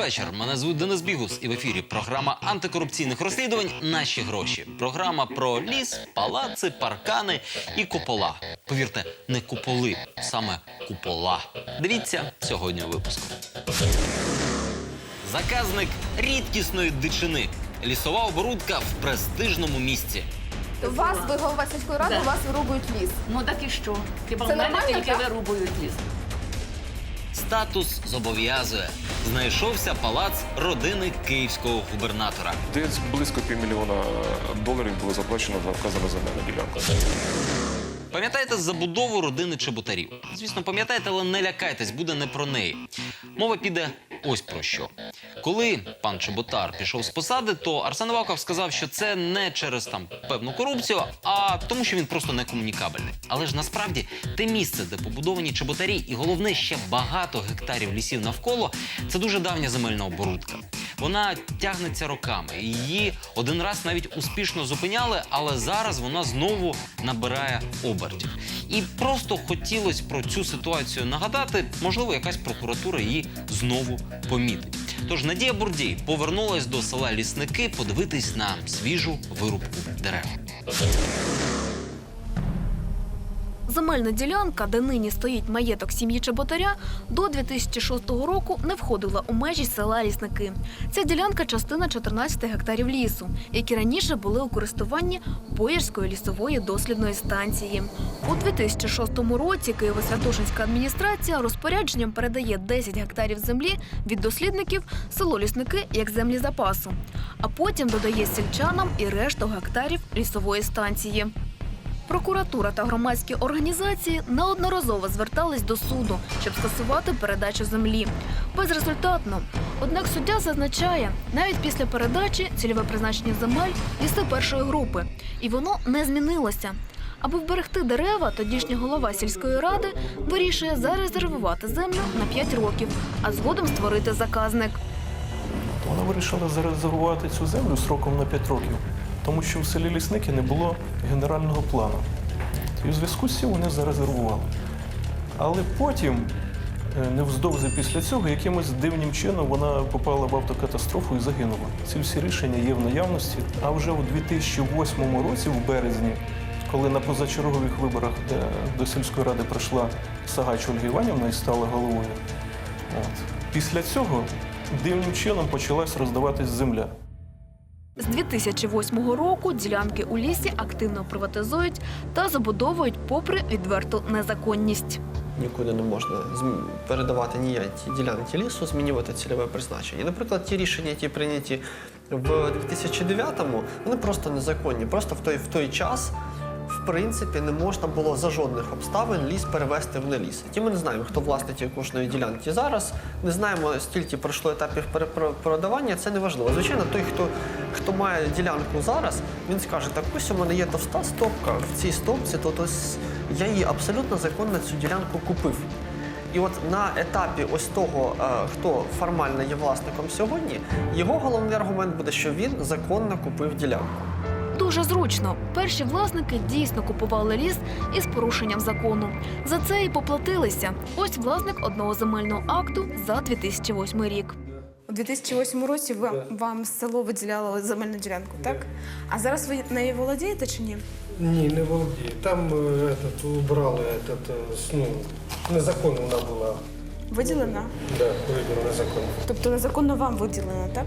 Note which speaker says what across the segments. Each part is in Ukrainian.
Speaker 1: Вечір. Мене звуть Денис Бігус, і в ефірі програма антикорупційних розслідувань Наші гроші. Програма про ліс, палаци, паркани і купола. Повірте, не куполи, саме купола. Дивіться сьогодні у випуску. Заказник рідкісної дичини. Лісова оборудка в престижному місці.
Speaker 2: У вас, ви голова сільської ради,
Speaker 3: Да.
Speaker 2: у вас вирубують ліс.
Speaker 3: Ну так і що? Хіба
Speaker 2: Це
Speaker 3: в мене
Speaker 2: нормально,
Speaker 3: тільки
Speaker 2: так?
Speaker 3: вирубують ліс?
Speaker 1: Статус зобов'язує. Знайшовся палац родини київського губернатора.
Speaker 4: Десь близько півмільйона доларів було заплачено за вказану земельну ділянку.
Speaker 1: Пам'ятаєте забудову родини Чеботарів? Звісно, пам'ятаєте, але не лякайтесь, буде не про неї. Мова піде ось про що. Коли пан Чеботар пішов з посади, то Арсен Ваков сказав, що це не через там певну корупцію, а тому, що він просто не комунікабельний. Але ж насправді те місце, де побудовані чеботарі, і головне ще багато гектарів лісів навколо, це дуже давня земельна оборудка. Вона тягнеться роками. Її один раз навіть успішно зупиняли, але зараз вона знову набирає обертів. І просто хотілося про цю ситуацію нагадати. Можливо, якась прокуратура її знову помітить. Тож Надія Бурдій повернулась до села Лісники подивитись на свіжу вирубку дерев.
Speaker 5: Земельна ділянка, де нині стоїть маєток сім'ї Чеботаря, до 2006 року не входила у межі села Лісники. Ця ділянка частина 14 гектарів лісу, які раніше були у користуванні Боярської лісової дослідної станції. У 2006 році Києво-Святошинська адміністрація розпорядженням передає 10 гектарів землі від дослідників село Лісники як землі запасу, а потім додає сільчанам і решту гектарів лісової станції. Прокуратура та громадські організації неодноразово звертались до суду, щоб скасувати передачу землі. Безрезультатно. Однак суддя зазначає, навіть після передачі цільове призначення земель ліси першої групи, і воно не змінилося. Аби вберегти дерева, тодішній голова сільської ради вирішує зарезервувати землю на 5 років, а згодом створити заказник.
Speaker 6: Вона вирішила зарезервувати цю землю сроком на 5 років, тому що в селі Лісники не було генерального плану. І у зв'язку з цим вони зарезервували. Але потім, е, невздовзі після цього, якимось дивним чином вона попала в автокатастрофу і загинула. Ці всі рішення є в наявності. А вже у 2008 році, в березні, коли на позачергових виборах до сільської ради прийшла Сагач Ольга Іванівна і стала головою, От. Після цього дивним чином почалась роздаватись земля.
Speaker 5: З 2008 року ділянки у лісі активно приватизують та забудовують попри відверту незаконність.
Speaker 7: Нікуди не можна передавати ніякі ділянки лісу, змінювати цільове призначення. Наприклад, ті рішення, які прийняті в 2009-му, вони просто незаконні. Просто в той, в той час, принципі, не можна було за жодних обставин ліс перевести в неліс. Ті ми не знаємо, хто власник кожної ділянки зараз. Не знаємо, стільки пройшло етапів перепродавання, це не важливо. Звичайно, той, хто, хто має ділянку зараз, він скаже, так ось у мене є товста стопка в цій стопці, то ось я її абсолютно законно цю ділянку купив. І от на етапі ось того, е, хто формально є власником сьогодні, його головний аргумент буде, що він законно купив ділянку.
Speaker 5: Дуже зручно. Перші власники дійсно купували ліс із порушенням закону. За це і поплатилися. Ось власник одного земельного акту за 2008 рік.
Speaker 2: У 2008 році вам, вам село виділяло земельну ділянку, так? А зараз ви нею володієте чи ні?
Speaker 8: Ні, не володію. Там е, этот, убрали этот, е, ну, незаконно вона була.
Speaker 2: Виділена?
Speaker 8: Да, видно, незаконно.
Speaker 2: Тобто незаконно вам виділена, так?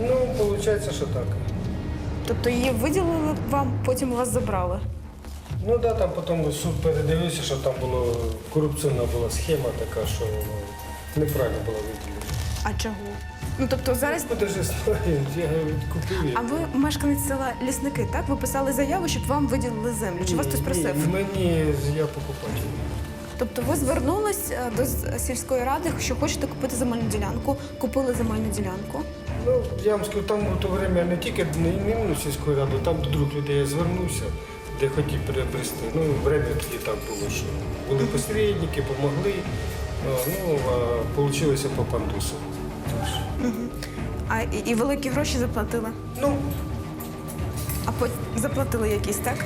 Speaker 8: Ну, виходить, що так.
Speaker 2: Тобто її виділили вам, потім вас забрали.
Speaker 8: Ну да, там потім суд передивився, що там було корупційна була схема така, що неправильно було виділено.
Speaker 2: А чого? Ну тобто зараз.
Speaker 8: Ну, ж я купив.
Speaker 2: А ви мешканець села Лісники, так? Ви писали заяву, щоб вам виділили землю. Чи вас хтось просив?
Speaker 8: Ні, мені я покупатель.
Speaker 2: Тобто ви звернулись е, до сільської ради, що хочете купити земельну ділянку, купили земельну ділянку.
Speaker 8: Ну, я вам скажу, там в то время не тільки не іменно сільської ради, там до других людей я звернувся, де хотів приобрести. Ну, время тоді так було, що були посередники, допомогли. Ну, а вийшло по пандусу.
Speaker 2: А і, і великі гроші заплатили?
Speaker 8: Ну,
Speaker 2: А потім заплатили якісь, так?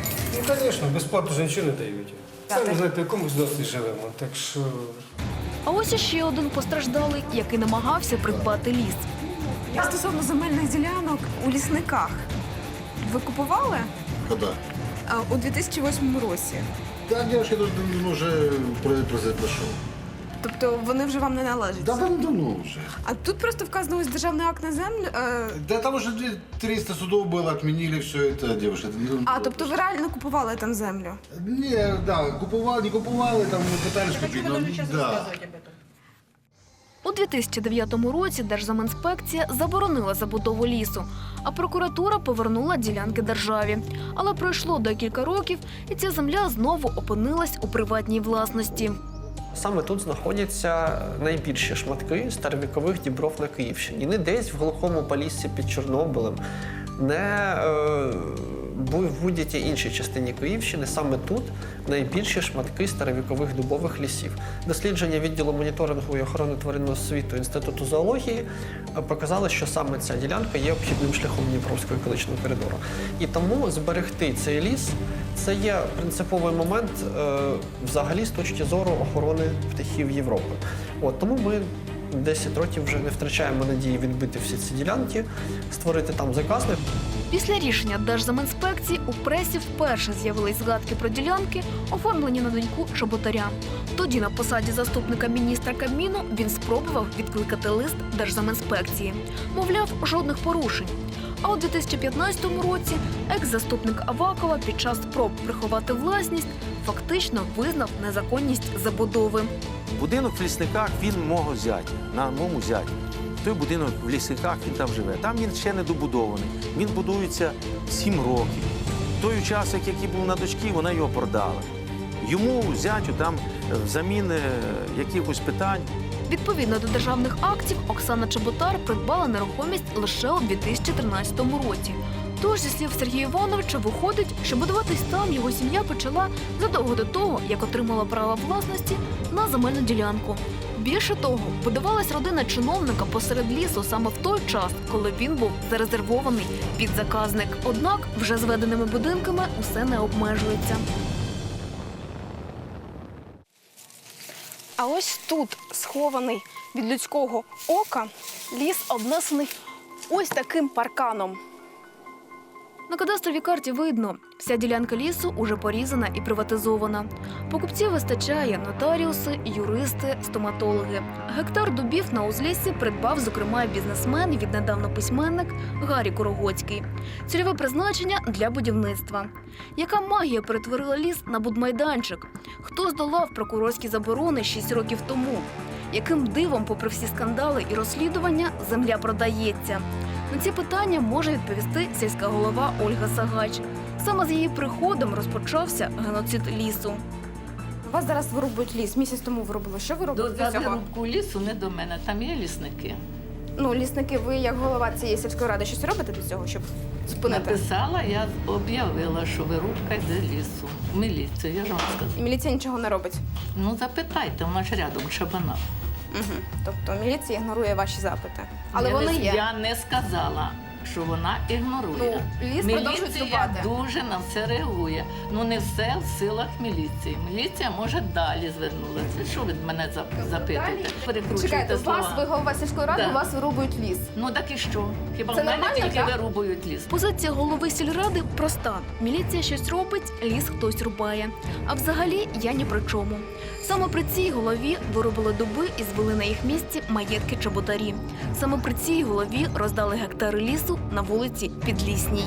Speaker 8: ну, звісно, безплатно ж нічого не дають.
Speaker 2: Так,
Speaker 8: Самі знаєте, в якому зносі живемо, так що
Speaker 5: А ось іще один постраждалий, який намагався придбати ліс.
Speaker 2: Стосовно земельних ділянок у лісниках. Ви купували
Speaker 3: Когда?
Speaker 2: а, у 2008 році?
Speaker 3: Да, девушка, я давно уже про- произошел.
Speaker 2: Тобто вони вже вам не належать?
Speaker 3: Да, давно уже.
Speaker 2: А тут просто вказано ось державний акт на землю. Е,
Speaker 3: Да там уже 300 судов было, отменили все это, девушка. Ну,
Speaker 2: а, тобто ви реально купували там землю?
Speaker 3: Не, да, купували, не купували, там мы пытались купить, но да.
Speaker 5: У 2009 році Держзамінспекція заборонила забудову лісу, а прокуратура повернула ділянки державі. Але пройшло декілька років, і ця земля знову опинилась у приватній власності.
Speaker 7: Саме тут знаходяться найбільші шматки старовікових дібров на Київщині. Не десь в глухому поліссі під Чорнобилем, не е, в будь-якій іншій частині Київщини. Саме тут найбільші шматки старовікових дубових лісів. Дослідження відділу моніторингу і охорони тваринного світу Інституту зоології е, показали, що саме ця ділянка є обхідним шляхом Дніпровського екологічного коридору. І тому зберегти цей ліс це є принциповий момент е, взагалі з точки зору охорони птахів Європи. От тому ми 10 років вже не втрачаємо надії відбити всі ці ділянки, створити там заказник.
Speaker 5: Після рішення Держзамінспекції у пресі вперше з'явились згадки про ділянки, оформлені на доньку Чоботаря. Тоді на посаді заступника міністра Кабміну він спробував відкликати лист Держзамінспекції. Мовляв, жодних порушень. А у 2015 році екс-заступник Авакова під час спроб приховати власність фактично визнав незаконність забудови.
Speaker 9: Будинок в лісниках він мого зятя, на моєму зяті. Той будинок в лісниках він там живе. Там він ще не добудований. Він будується 7 років. Той учасник, який був на дочці, вона його продала. Йому зятю там е, взамін е, якихось питань
Speaker 5: Відповідно до державних актів, Оксана Чеботар придбала нерухомість лише у 2013 році. Тож, зі слів Сергія Івановича, виходить, що будуватись там його сім'я почала задовго до того, як отримала право власності на земельну ділянку. Більше того, будувалась родина чиновника посеред лісу саме в той час, коли він був зарезервований під заказник. Однак вже зведеними будинками усе не обмежується.
Speaker 2: А ось тут, схований від людського ока, ліс обнесений ось таким парканом.
Speaker 5: На кадастровій карті видно, вся ділянка лісу уже порізана і приватизована. Покупців вистачає нотаріуси, юристи, стоматологи. Гектар дубів на узліссі придбав, зокрема, бізнесмен і віднедавна письменник Гаррі Корогоцький. Цільове призначення для будівництва. Яка магія перетворила ліс на будмайданчик? Хто здолав прокурорські заборони 6 років тому? Яким дивом, попри всі скандали і розслідування, земля продається? На ці питання може відповісти сільська голова Ольга Сагач. Саме з її приходом розпочався геноцид лісу.
Speaker 2: У вас зараз вирубують ліс. Місяць тому вирубили. Що ви
Speaker 10: До
Speaker 2: робите
Speaker 10: за
Speaker 2: цього?
Speaker 10: вирубку лісу не до мене, там є лісники.
Speaker 2: Ну, лісники, ви як голова цієї сільської ради щось робите для цього, щоб зупинити?
Speaker 10: Написала, я об'явила, що вирубка йде лісу. В міліцію, я ж вам
Speaker 2: І міліція нічого не робить.
Speaker 10: Ну запитайте, вона ж рядом чабана.
Speaker 2: Угу. Тобто міліція ігнорує ваші запити. Але
Speaker 10: я
Speaker 2: вони
Speaker 10: не,
Speaker 2: є.
Speaker 10: Я не сказала, що вона ігнорує.
Speaker 2: Ну, ліс продовжують
Speaker 10: Міліція
Speaker 2: рубати.
Speaker 10: дуже на все реагує. Ну не все в силах міліції. Міліція може далі звернулася. Що ви мене зап- запитуєте? Перекручуєте
Speaker 2: Чекайте, у вас
Speaker 10: слова.
Speaker 2: голова сільської ради,
Speaker 10: Да.
Speaker 2: у вас вирубують ліс.
Speaker 10: Ну так і що? Хіба
Speaker 2: Це
Speaker 10: в мене
Speaker 2: нормально,
Speaker 10: тільки
Speaker 2: так?
Speaker 10: вирубують ліс?
Speaker 5: Позиція голови сільради проста: міліція щось робить, ліс хтось рубає. А взагалі я ні при чому. Саме при цій голові виробили дуби і звели на їх місці маєтки чоботарі. Саме при цій голові роздали гектари лісу на вулиці Підлісній.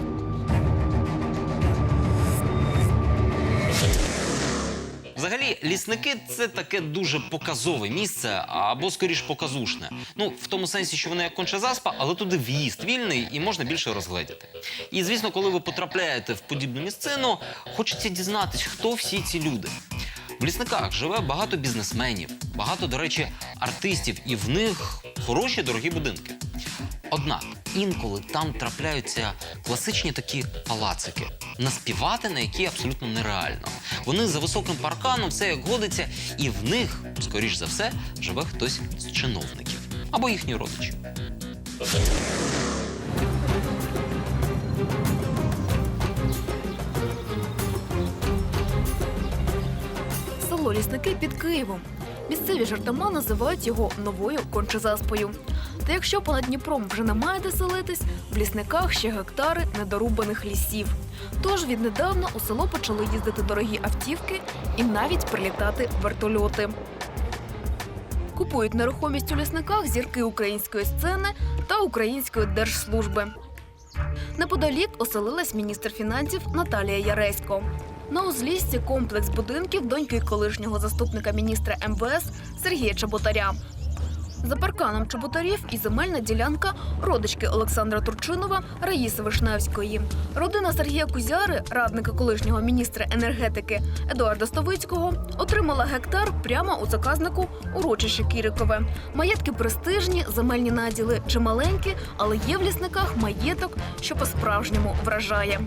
Speaker 1: Взагалі, лісники це таке дуже показове місце, або скоріш показушне. Ну, в тому сенсі, що воно як конча заспа, але туди в'їзд вільний і можна більше розгледіти. І звісно, коли ви потрапляєте в подібну місцину, хочеться дізнатись, хто всі ці люди. В лісниках живе багато бізнесменів, багато, до речі, артистів, і в них хороші дорогі будинки. Однак інколи там трапляються класичні такі палацики, наспівати на які абсолютно нереально. Вони за високим парканом, все як годиться, і в них, скоріш за все, живе хтось з чиновників або їхні родичі.
Speaker 5: Село Лісники під Києвом. Місцеві жартома називають його новою кончезаспою. Та якщо понад Дніпром вже немає де селитись, в лісниках ще гектари недорубаних лісів. Тож віднедавна у село почали їздити дорогі автівки і навіть прилітати вертольоти. Купують нерухомість у лісниках зірки української сцени та української держслужби. Неподалік оселилась міністр фінансів Наталія Яресько. На узліссі комплекс будинків доньки колишнього заступника міністра МВС Сергія Чеботаря. За парканом Чеботарів і земельна ділянка родички Олександра Турчинова Раїси Вишневської. Родина Сергія Кузяри, радника колишнього міністра енергетики Едуарда Стовицького, отримала гектар прямо у заказнику урочище Кірикове. Маєтки престижні, земельні наділи чималенькі, але є в лісниках маєток, що по-справжньому вражає.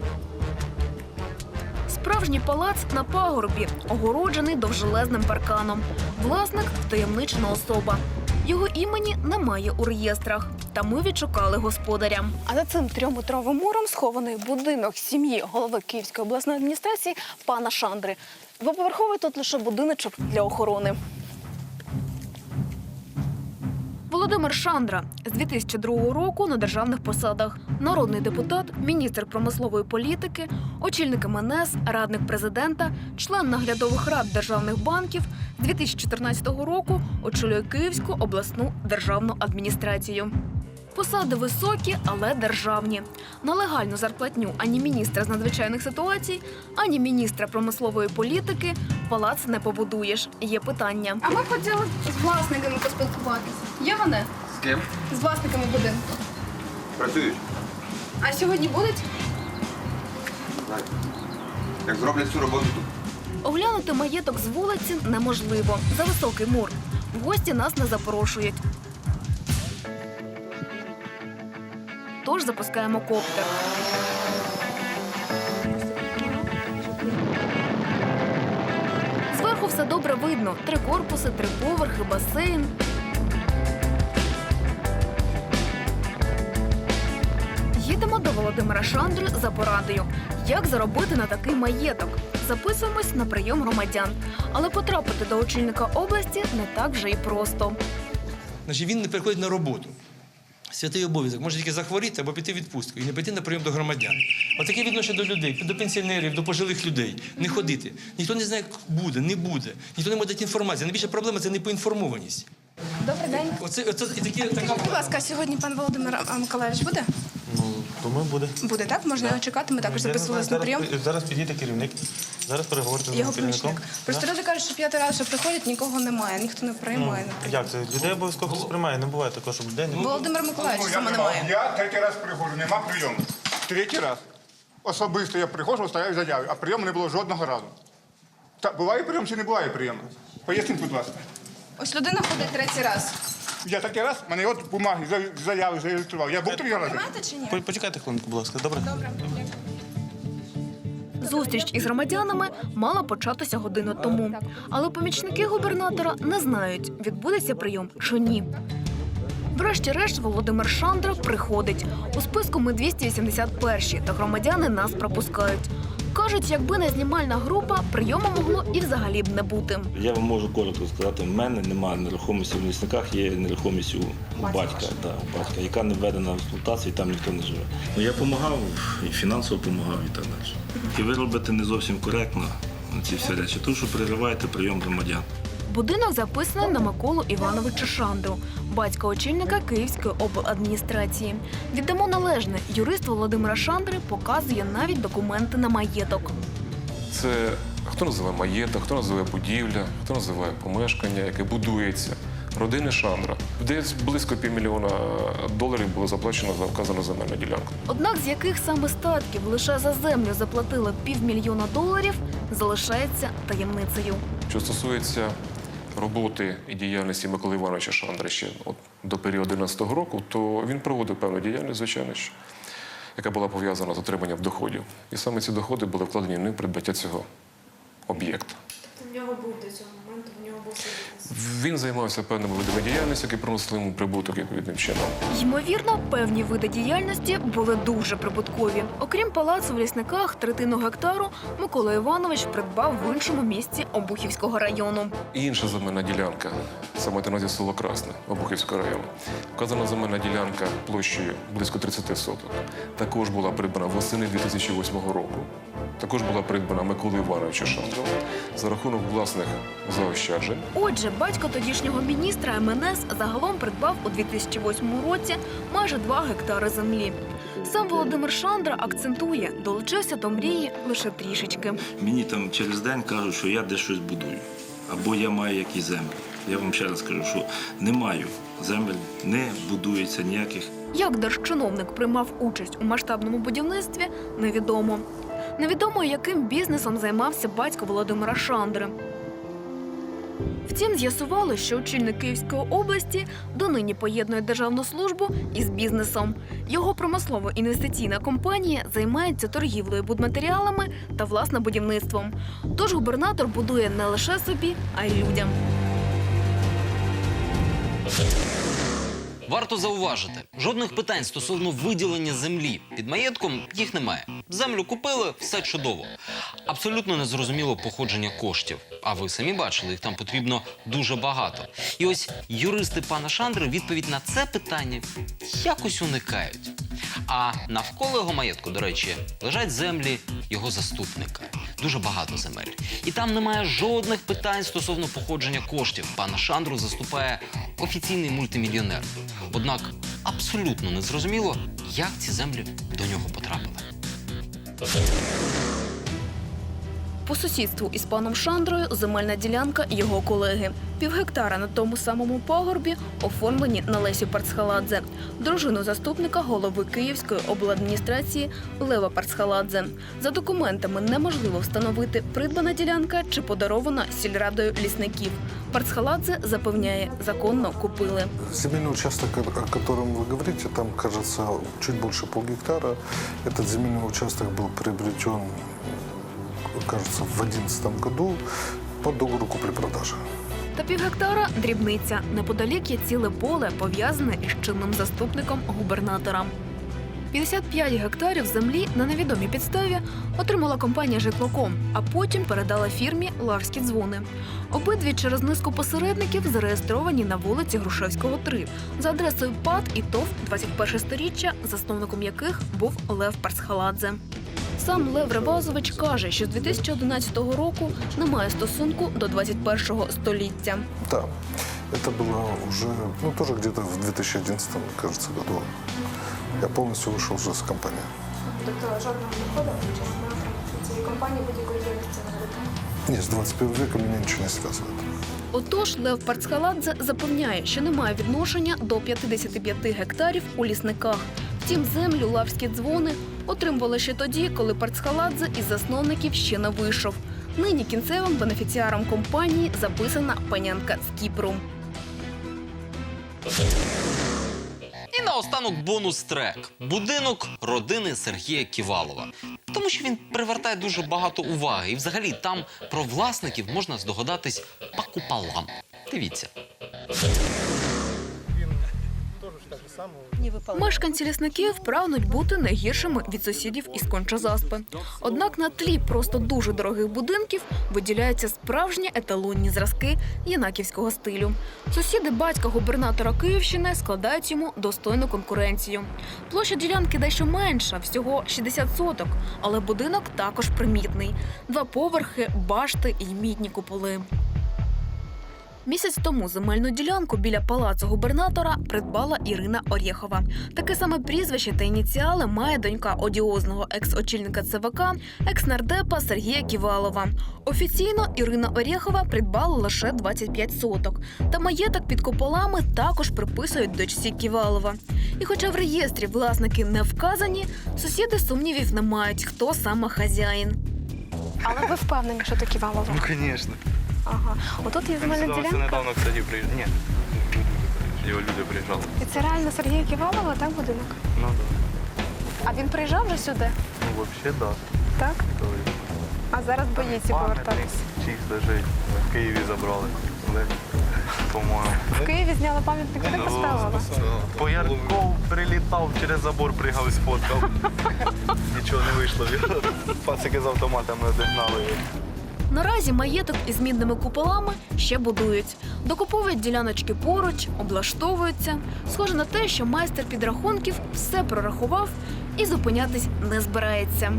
Speaker 5: Справжній палац на пагорбі, огороджений довжелезним парканом. Власник втаємничена особа. Його імені немає у реєстрах, та ми відшукали господаря.
Speaker 2: А за цим трьохметровим муром схований будинок сім'ї голови Київської обласної адміністрації пана Шандри. Двоповерховий тут лише будиночок для охорони.
Speaker 5: Володимир Шандра з 2002 року на державних посадах. Народний депутат, міністр промислової політики, очільник МНС, радник президента, член наглядових рад державних банків. З 2014 року очолює Київську обласну державну адміністрацію. Посади високі, але державні. На легальну зарплатню ані міністра з надзвичайних ситуацій, ані міністра промислової політики палац не побудуєш. Є питання.
Speaker 2: А ми хотіли з власниками поспілкуватися. Є вони?
Speaker 3: З ким?
Speaker 2: З власниками будинку.
Speaker 3: Працюють.
Speaker 2: А сьогодні будуть?
Speaker 3: Як зроблять цю роботу тут.
Speaker 5: Оглянути маєток з вулиці неможливо. За високий мур. В гості нас не запрошують. Тож запускаємо коптер. Зверху все добре видно: три корпуси, три поверхи, басейн. Їдемо до Володимира Шандри за порадою, як заробити на такий маєток. Записуємось на прийом громадян, але потрапити до очільника області не так вже й просто.
Speaker 11: Значить, він не приходить на роботу. Святий обов'язок може тільки захворіти або піти в відпустку і не піти на прийом до громадян. Отаке відношення до людей, до пенсіонерів, до пожилих людей. Не ходити. Ніхто не знає, як буде, не буде. Ніхто не може дати інформацію. Найбільша проблема це непоінформованість.
Speaker 2: Добрий день.
Speaker 11: Оце, оце і такі, така
Speaker 2: будь ласка, сьогодні пан Володимир Миколаївич буде?
Speaker 6: Ну, думаю, буде.
Speaker 2: Буде, так? Можна його чекати. Ми також записувалися на прийом.
Speaker 6: Зараз підійде керівник. Зараз переговорите
Speaker 2: Його помічник. Просто люди кажуть, що п'ятий раз, що приходять, нікого немає, ніхто не приймає.
Speaker 6: Як це? Людей обов'язково хтось приймає. Не буває такого, щоб людей не
Speaker 2: Володимир Миколаївич саме немає.
Speaker 12: Я третій раз приходжу, нема прийому. Третій раз. Особисто я приходжу, оставляю заяву, а прийому не було жодного разу. Та буває прийом чи не буває прийому? Поясніть, будь ласка.
Speaker 2: Ось людина ходить третій раз.
Speaker 12: Я третій раз, мене от бумаги, за- заяви зареєстрував. Я був три рази.
Speaker 2: Знаєте чи ні?
Speaker 6: По- Почекайте хвилинку, будь ласка, добре?
Speaker 2: Добре.
Speaker 5: Зустріч із громадянами мала початися годину тому. Але помічники губернатора не знають, відбудеться прийом чи ні. Врешті-решт Володимир Шандра приходить. У списку ми 281 та громадяни нас пропускають. Кажуть, якби не знімальна група, прийому могло і взагалі б не бути.
Speaker 13: Я вам можу коротко сказати, в мене немає нерухомості в лісниках, є нерухомість у, батька, да, у батька, яка не введена в експлуатацію, і там ніхто не живе. Ну, я допомагав, і фінансово допомагав і так далі. І ви робите не зовсім коректно ці всі речі, тому що перериваєте прийом громадян.
Speaker 5: Будинок записаний на Миколу Івановича Шандру, батька очільника Київської обладміністрації. Віддамо належне, юрист Володимира Шандри показує навіть документи на маєток.
Speaker 4: Це хто називає маєток, хто називає будівля, хто називає помешкання, яке будується. Родини Шандра. Десь близько півмільйона доларів було заплачено за вказану земельну ділянку.
Speaker 5: Однак з яких саме статків лише за землю заплатили півмільйона доларів, залишається таємницею.
Speaker 4: Що стосується роботи і діяльності Миколи Івановича Шандра ще от, до періоду 11-го року, то він проводив певну діяльність, звичайно, що, яка була пов'язана з отриманням доходів. І саме ці доходи були вкладені в придбаття цього об'єкта.
Speaker 2: В нього був до цього моменту, в нього був
Speaker 4: Він займався певними видами діяльності, які приносили йому прибуток відповідним чином.
Speaker 5: Ймовірно, певні види діяльності були дуже прибуткові. Окрім палацу в лісниках, третину гектару Микола Іванович придбав в іншому місці Обухівського району.
Speaker 4: І інша земельна ділянка, саме на увазі село Красне, Обухівського району. Вказана земельна ділянка площею близько 30 соток. Також була придбана восени 2008 року. Також була придбана Миколою Івановичем Шандром за рахунок власних заощаджень.
Speaker 5: Отже, батько тодішнього міністра МНС загалом придбав у 2008 році майже 2 гектари землі. Сам Володимир Шандра акцентує, долучився до мрії лише трішечки.
Speaker 13: Мені там через день кажуть, що я десь щось будую. Або я маю якісь землі. Я вам ще раз кажу, що не маю земель, не будується ніяких.
Speaker 5: Як держчиновник приймав участь у масштабному будівництві, невідомо. Невідомо, яким бізнесом займався батько Володимира Шандри. Втім, з'ясували, що очільник Київської області донині поєднує державну службу із бізнесом. Його промислово-інвестиційна компанія займається торгівлею будматеріалами та власне будівництвом. Тож губернатор будує не лише собі, а й людям.
Speaker 1: Варто зауважити, жодних питань стосовно виділення землі під маєтком їх немає. Землю купили, все чудово. Абсолютно незрозуміло походження коштів. А ви самі бачили, їх там потрібно дуже багато. І ось юристи пана Шандри відповідь на це питання якось уникають. А навколо його маєтку, до речі, лежать землі його заступника. Дуже багато земель. І там немає жодних питань стосовно походження коштів. Пана Шандру заступає офіційний мультимільйонер. Однак абсолютно незрозуміло, як ці землі до нього потрапили.
Speaker 5: По сусідству із паном Шандрою земельна ділянка його колеги. Півгектара на тому самому пагорбі оформлені на Лесю Парцхаладзе, дружину заступника голови Київської обладміністрації Лева Парцхаладзе. За документами неможливо встановити придбана ділянка чи подарована сільрадою лісників. Парцхаладзе запевняє, законно купили.
Speaker 14: Земельный участок, о о котором вы говорите, там, кажется, чуть больше полгектара. Этот земельный участок был приобретен, кажется, в 2011 году по договору купли-продажи.
Speaker 5: Та півгектара дрібниця. Неподалік є ціле поле, пов'язане із чинним заступником губернатора. 55 гектарів землі на невідомій підставі отримала компанія Житлоком, а потім передала фірмі Лавські дзвони. Обидві через низку посередників зареєстровані на вулиці Грушевського, 3, за адресою ПАД і ТОВ 21 сторіччя, засновником яких був Лев Парсхаладзе. Сам Лев Ревазович каже, що з 2011 року немає стосунку до 21 століття.
Speaker 14: Да, это было уже, ну, тоже где-то в 2011, кажется, году. Я полностью вышел уже с компании.
Speaker 2: Тобто жодного доходу цієї компанії будь-якої діяльності не веде.
Speaker 14: Нет, с 21 века меня ничего не связывает.
Speaker 5: Отож, Лев Парцхаладзе запевняє, що немає відношення до 55 гектарів у лісниках. Втім, землю лавські дзвони отримували ще тоді, коли Парцхаладзе із засновників ще не вийшов. Нині кінцевим бенефіціаром компанії записана панянка з Кіпру.
Speaker 1: І наостанок бонус-трек будинок родини Сергія Ківалова. Тому що він привертає дуже багато уваги. І взагалі там про власників можна здогадатись по куполам. Дивіться.
Speaker 5: Мешканці лісників прагнуть бути не гіршими від сусідів із Кончазаспи. Однак на тлі просто дуже дорогих будинків виділяються справжні еталонні зразки янаківського стилю. Сусіди батька губернатора Київщини складають йому достойну конкуренцію. Площа ділянки дещо менша, всього 60 соток, але будинок також примітний: два поверхи, башти і мідні куполи. Місяць тому земельну ділянку біля палацу губернатора придбала Ірина Орєхова. Таке саме прізвище та ініціали має донька одіозного екс-очільника ЦВК, екс-нардепа Сергія Ківалова. Офіційно Ірина Орєхова придбала лише 25 соток. Та маєток під куполами також приписують дочці Ківалова. І хоча в реєстрі власники не вказані, сусіди сумнівів не мають, хто саме хазяїн.
Speaker 2: Але ви впевнені, що такі Ківалова?
Speaker 15: Ну, конечно.
Speaker 2: Ага. Отут є земельна ділянка.
Speaker 15: недавно, кстати, приїжджав. Ні, його люди приїжджали.
Speaker 2: І це реально Сергія Ківалова, так, будинок?
Speaker 15: Ну так.
Speaker 2: А він приїжджав вже сюди,
Speaker 15: Ну, взагалі, так.
Speaker 2: так? А зараз боїться повертатися.
Speaker 15: Чиїх лежить. В Києві забрали. По-моєму.
Speaker 2: В Києві зняли пам'ятник,
Speaker 15: Ну,
Speaker 2: де поставили.
Speaker 15: По Ярков прилітав, через забор пригав і сфоткав. Нічого не вийшло. Пацики з автоматами одігнали його.
Speaker 5: Наразі маєток із мідними куполами ще будують. Докуповують діляночки поруч, облаштовуються. Схоже на те, що майстер підрахунків все прорахував і зупинятись не збирається.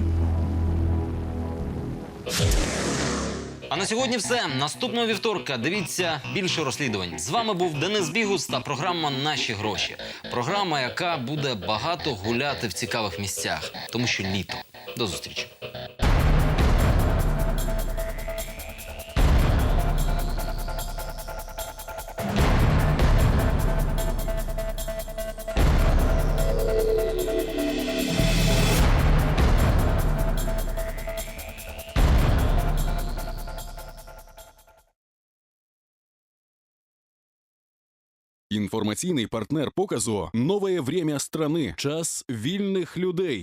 Speaker 1: А на сьогодні все. Наступного вівторка дивіться більше розслідувань. З вами був Денис Бігус та програма Наші гроші. Програма, яка буде багато гуляти в цікавих місцях, тому що літо. До зустрічі.
Speaker 16: Информационный партнер показу «Новое время страны. Час вильных людей».